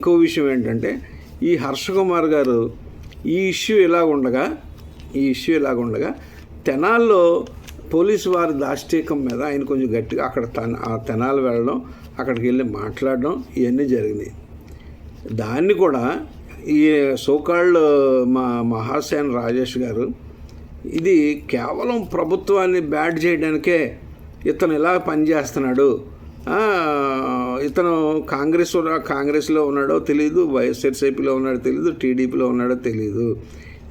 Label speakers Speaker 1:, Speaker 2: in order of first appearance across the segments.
Speaker 1: ఇంకో విషయం ఏంటంటే ఈ హర్ష కుమార్ గారు ఈ ఇష్యూ ఇలా ఉండగా ఈ ఇష్యూ ఇలాగ ఉండగా తెనాల్లో పోలీసు వారి దాష్టీకం మీద ఆయన కొంచెం గట్టిగా అక్కడ తన ఆ తెనాలు వెళ్ళడం అక్కడికి వెళ్ళి మాట్లాడడం ఇవన్నీ జరిగినాయి. దాన్ని కూడా ఈ సోకాళ్ళు మా మహాసేన రాజేష్ గారు ఇది కేవలం ప్రభుత్వాన్ని బ్యాడ్ చేయడానికే ఇతను ఇలా పనిచేస్తున్నాడు ఇతను కాంగ్రెస్ కాంగ్రెస్లో ఉన్నాడో తెలియదు వైఎస్ఆర్సీపీలో ఉన్నాడో తెలియదు టీడీపీలో ఉన్నాడో తెలియదు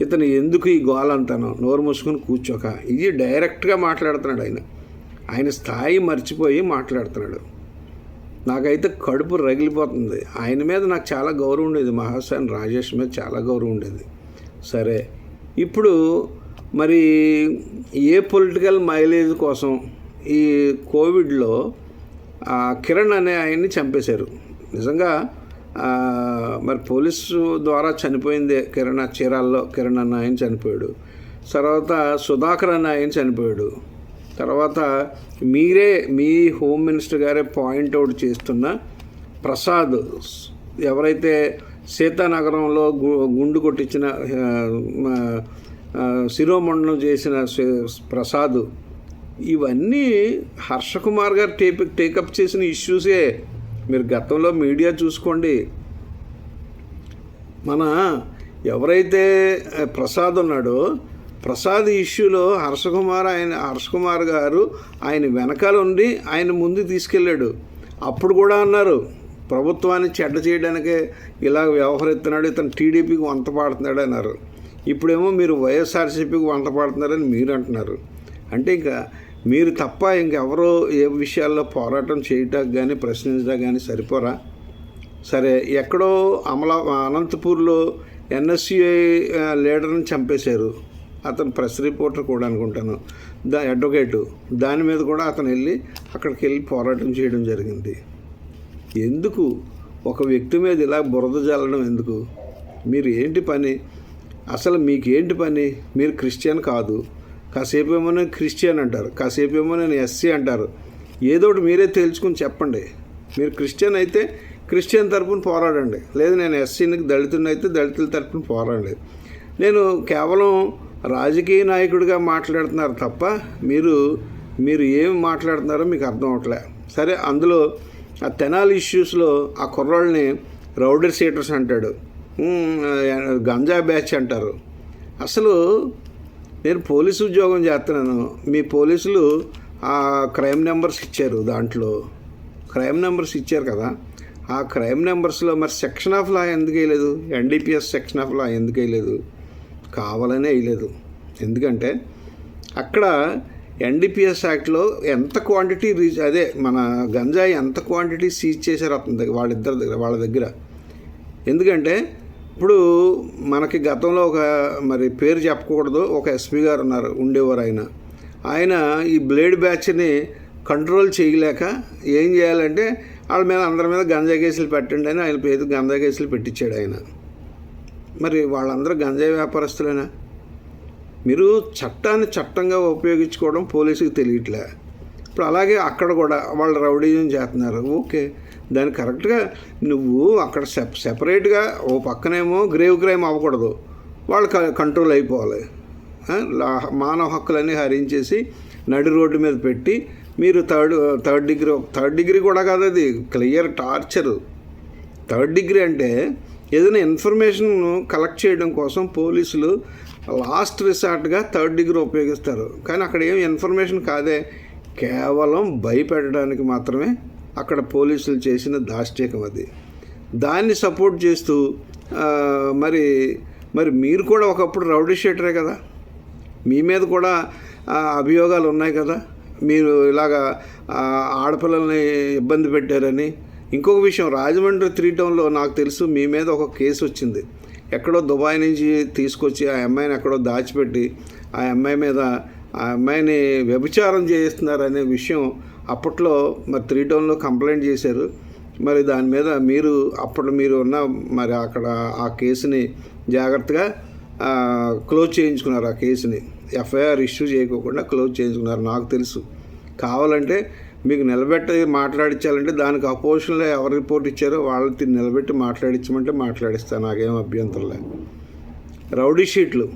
Speaker 1: ఇతను ఎందుకు ఈ గోలంతాను? నోరు మూసుకొని కూర్చోక. ఇది డైరెక్ట్గా మాట్లాడుతున్నాడు ఆయన. ఆయన స్థాయి మర్చిపోయి మాట్లాడుతున్నాడు. నాకైతే కడుపు రగిలిపోతుంది. ఆయన మీద నాకు చాలా గౌరవం ఉండేది. మహాసేన్ రాజేష్ మీద చాలా గౌరవం ఉండేది. సరే ఇప్పుడు మరి ఏ పొలిటికల్ మైలేజ్ కోసం ఈ కోవిడ్లో కిరణ్ అనే ఆయన్ని చంపేశారు. నిజంగా మరి పోలీసు ద్వారా చనిపోయింది కిరణ్ చీరాల్లో కిరణ్ అన్న ఆయన చనిపోయాడు. తర్వాత సుధాకర్ అన్న ఆయన చనిపోయాడు. తర్వాత మీరే మీ హోమ్ మినిస్టర్ గారే పాయింట్ అవుట్ చేస్తున్న ప్రసాద్ ఎవరైతే సీతానగరంలో గు- గుండు కొట్టించిన శిరోమండలం చేసిన ప్రసాద్ ఇవన్నీ హర్షకుమార్ గారు టేప్ టేకప్ చేసిన ఇష్యూసే. మీరు గతంలో మీడియా చూసుకోండి. మన ఎవరైతే ప్రసాద్ ఉన్నాడో ప్రసాద్ ఇష్యూలో హర్షకుమార్ ఆయన హర్షకుమార్ గారు ఆయన వెనకాల ఉండి ఆయన ముందు తీసుకెళ్ళాడు. అప్పుడు కూడా అన్నారు ప్రభుత్వాన్ని చెడ్డ చేయడానికే ఇలా వ్యవహరిస్తున్నాడు ఇతను టీడీపీకి వంత పాడుతున్నాడు అన్నారు. ఇప్పుడేమో మీరు వైఎస్ఆర్సీపీకి వంత పాడుతున్నారని మీరు అంటున్నారు. అంటే ఇంకా మీరు తప్ప ఇంకెవరో ఏ విషయాల్లో పోరాటం చేయటానికి కానీ ప్రశ్నించడానికి కానీ సరిపోరా? సరే ఎక్కడో అమలా అనంతపూర్లో ఎన్ఎస్యుఐ లీడర్ని చంపేశారు. అతను ప్రెస్ రిపోర్టర్ కూడా అనుకుంటాను. దా అడ్వకేటు. దాని మీద కూడా అతను వెళ్ళి అక్కడికి వెళ్ళి పోరాటం చేయడం జరిగింది. ఎందుకు? ఒక వ్యక్తి మీద ఇలా బురద జల్లడం ఎందుకు? మీరు ఏంటి పని? అసలు మీకేంటి పని? మీరు క్రిస్టియన్ కాదు. కాసేపు ఏమో నేను క్రిస్టియన్ అంటారు కాసేపు ఏమో నేను ఎస్సీ అంటారు. ఏదో ఒకటి మీరే తేల్చుకుని చెప్పండి. మీరు క్రిస్టియన్ అయితే క్రిస్టియన్ తరపున పోరాడండి. లేదు నేను ఎస్సీని దళితుని అయితే దళితుల తరపున పోరాడండి. నేను కేవలం రాజకీయ నాయకుడిగా మాట్లాడుతున్నారు తప్ప మీరు మీరు ఏం మాట్లాడుతున్నారో మీకు అర్థం అవట్లే. సరే అందులో ఆ తెనాలి ఇష్యూస్లో ఆ కుర్రాళ్ళని రౌడర్ సీటర్స్ అంటాడు. గంజా బ్యాచ్ అంటారు. అసలు నేను పోలీసు ఉద్యోగం చేస్తున్నాను. మీ పోలీసులు ఆ క్రైమ్ నెంబర్స్ ఇచ్చారు దాంట్లో. క్రైమ్ నెంబర్స్ ఇచ్చారు కదా. ఆ క్రైమ్ నెంబర్స్లో మరి సెక్షన్ ఆఫ్ లా ఎందుకు వేయలేదు? ఎన్డీపీఎస్ సెక్షన్ ఆఫ్ లా ఎందుకు వేయలేదు? కావాలనే వేయలేదు. ఎందుకంటే అక్కడ ఎన్డీపీఎస్ యాక్ట్లో ఎంత క్వాంటిటీ రీచ్ అదే మన గంజాయి ఎంత క్వాంటిటీ సీజ్ చేశారు అతని దగ్గర వాళ్ళిద్దరి దగ్గర వాళ్ళ దగ్గర. ఎందుకంటే ఇప్పుడు మనకి గతంలో ఒక మరి పేరు చెప్పకూడదు ఒక ఎస్పీ గారు ఉన్నారు ఉండేవారు ఆయన. ఆయన ఈ బ్లేడ్ బ్యాచ్ని కంట్రోల్ చేయలేక ఏం చేయాలంటే వాళ్ళ మీద అందరి మీద గంజా కేసులు పెట్టండి అని ఆయన పేరు గంజా కేసులు పెట్టించాడు ఆయన. మరి వాళ్ళందరూ గంజాయి వ్యాపారస్తులేనా? మీరు చట్టాన్ని చట్టంగా ఉపయోగించుకోవడం పోలీసుకి తెలియట్లే. ఇప్పుడు అలాగే అక్కడ కూడా వాళ్ళు రౌడీజం చేస్తున్నారు. ఓకే. దాన్ని కరెక్ట్గా నువ్వు అక్కడ సెప్ సెపరేట్గా ఓ పక్కనేమో గ్రేవ్ క్రైమ్ అవ్వకూడదు. వాళ్ళు క- కంట్రోల్ అయిపోవాలి. మానవ హక్కులన్నీ హరించేసి నడి రోడ్డు మీద పెట్టి మీరు third third degree third degree కూడా కాదు అది క్లియర్ టార్చర్. థర్డ్ డిగ్రీ అంటే ఏదైనా ఇన్ఫర్మేషన్ కలెక్ట్ చేయడం కోసం పోలీసులు లాస్ట్ రిసార్ట్గా థర్డ్ డిగ్రీ ఉపయోగిస్తారు. కానీ అక్కడ ఏం ఇన్ఫర్మేషన్ కాదే. కేవలం భయపెట్టడానికి మాత్రమే అక్కడ పోలీసులు చేసిన దాష్టీకం అది. దాన్ని సపోర్ట్ చేస్తూ మరి మరి మీరు కూడా ఒకప్పుడు రౌడీ షీటరే కదా? మీ మీద కూడా అభియోగాలు ఉన్నాయి కదా? మీరు ఇలాగా ఆడపిల్లల్ని ఇబ్బంది పెట్టారని. ఇంకొక విషయం రాజమండ్రి త్రీ టౌన్లో నాకు తెలుసు మీ మీద ఒక కేసు వచ్చింది. ఎక్కడో దుబాయ్ నుంచి తీసుకొచ్చి ఆ అమ్మాయిని ఎక్కడో దాచిపెట్టి ఆ అమ్మాయి మీద ఆ అమ్మాయిని వ్యభిచారం చేయిస్తున్నారనే విషయం అప్పట్లో మరి త్రీ టౌన్లో కంప్లైంట్ చేశారు. మరి దాని మీద మీరు అప్పుడు మీరు ఉన్న మరి అక్కడ ఆ కేసుని జాగ్రత్తగా క్లోజ్ చేయించుకున్నారు ఆ కేసుని. ఎఫ్ఐఆర్ ఇష్యూ చేయకోకుండా క్లోజ్ చేయించుకున్నారు నాకు తెలుసు. కావాలంటే మీకు నిలబెట్టి మాట్లాడించాలంటే దానికి అపోజిషన్లో ఎవరు రిపోర్ట్ ఇచ్చారో వాళ్ళని నిలబెట్టి మాట్లాడించమంటే మాట్లాడిస్తాను నాకేం అభ్యంతరం లేదు. రౌడీ షీట్లు.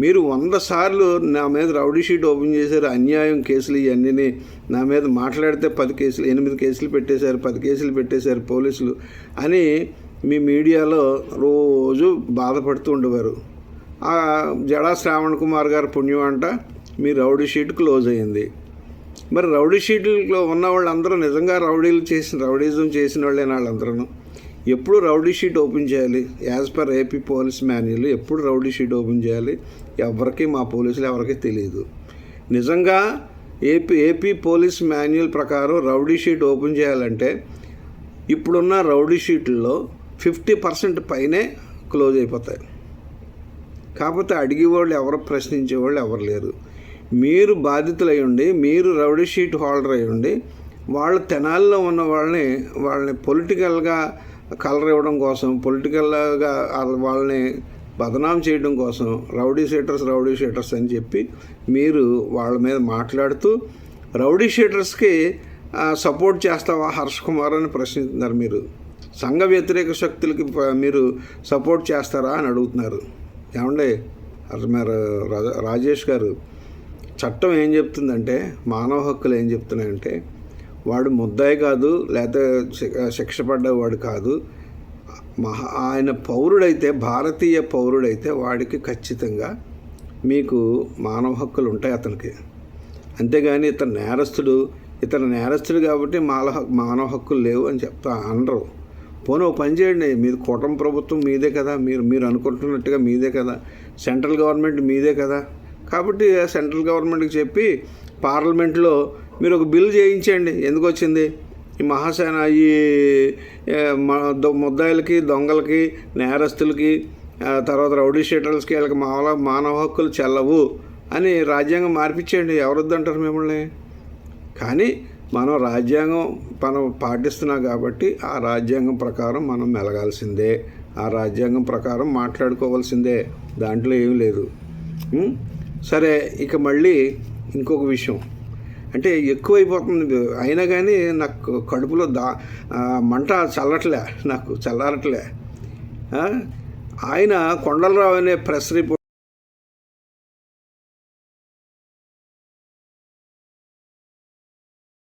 Speaker 1: మీరు వంద సార్లు నా మీద రౌడీ షీట్ ఓపెన్ చేశారు అన్యాయం కేసులు ఇవన్నీ నా మీద మాట్లాడితే పది కేసులు ఎనిమిది కేసులు పెట్టేశారు పది కేసులు పెట్టేశారు పోలీసులు అని మీ మీడియాలో రోజు బాధపడుతూ ఉండేవారు. ఆ జడా శ్రావణ్ కుమార్ గారు పుణ్యం అంట మీ రౌడీ షీట్ క్లోజ్ అయింది. మరి రౌడీ షీట్లో ఉన్న వాళ్ళందరూ నిజంగా రౌడీలు చేసిన రౌడీజం చేసిన వాళ్ళే వాళ్ళందరూ ఎప్పుడు రౌడీ షీట్ ఓపెన్ చేయాలి? As per AP police manual ఎప్పుడు రౌడీ షీట్ ఓపెన్ చేయాలి? ఎవరికి మా పోలీసులు ఎవరికి తెలియదు నిజంగా ఏపీ ఏపీ పోలీస్ మాన్యువల్ ప్రకారం రౌడీ షీట్ ఓపెన్ చేయాలంటే ఇప్పుడున్న రౌడీ షీట్లలో ఫిఫ్టీ పర్సెంట్ పైనే క్లోజ్ అయిపోతాయి. కాకపోతే అడిగేవాళ్ళు ఎవరు ప్రశ్నించేవాళ్ళు ఎవరు లేరు. మీరు బాధితులై ఉండి మీరు రౌడీ షీట్ హోల్డర్ అయి ఉండి వాళ్ళ తెనాల్లో ఉన్న వాళ్ళని వాళ్ళని పొలిటికల్గా కలర్ ఇవ్వడం కోసం పొలిటికల్గా వాళ్ళని బదనాం చేయడం కోసం రౌడీ షీటర్స్ రౌడీ షీటర్స్ అని చెప్పి మీరు వాళ్ళ మీద మాట్లాడుతూ రౌడీ షీటర్స్కి సపోర్ట్ చేస్తావా హర్ష్ కుమార్ అని ప్రశ్నిస్తున్నారు మీరు. సంఘ వ్యతిరేక శక్తులకి మీరు సపోర్ట్ చేస్తారా అని అడుగుతున్నారు. ఏమండే మరి రాజేష్ గారు చట్టం ఏం చెప్తుందంటే మానవ హక్కులు ఏం చెప్తున్నాయంటే వాడు ముద్దాయి కాదు లేకపోతే శిక్ష పడ్డవాడు కాదు. మహా ఆయన పౌరుడైతే భారతీయ పౌరుడైతే వాడికి ఖచ్చితంగా మీకు మానవ హక్కులు ఉంటాయి అతనికి. అంతేగాని ఇతను నేరస్తుడు ఇతను నేరస్తుడు కాబట్టి మాల మానవ హక్కులు లేవు అని చెప్తా అనరు. పోనీ ఓ పని చేయండి మీది కూటమి ప్రభుత్వం మీదే కదా మీరు మీరు అనుకుంటున్నట్టుగా మీదే కదా సెంట్రల్ గవర్నమెంట్ మీదే కదా. కాబట్టి సెంట్రల్ గవర్నమెంట్కి చెప్పి పార్లమెంట్లో మీరు ఒక బిల్ చేయించండి. ఎందుకు వచ్చింది ఈ మహాసేన ఈ ముద్దాయిలకి దొంగలకి నేరస్తులకి తర్వాత రౌడీ షీటర్స్కి వీళ్ళకి మావల మానవ హక్కులు చెల్లవు అని రాజ్యాంగం మార్పించేయండి ఎవరొద్దంటారు మిమ్మల్ని? కానీ మనం రాజ్యాంగం మనం పాటిస్తున్నాం కాబట్టి ఆ రాజ్యాంగం ప్రకారం మనం మెలగాల్సిందే. ఆ రాజ్యాంగం ప్రకారం మాట్లాడుకోవాల్సిందే. దాంట్లో ఏం లేదు. సరే ఇక మళ్ళీ ఇంకొక విషయం. అంటే ఎక్కువైపోతుంది. అయినా కానీ నాకు కడుపులో దా మంట చల్లట్లే నాకు చల్లారట్లే. ఆయన కొండలరావు అనే ప్రెస్ రిపోర్ట్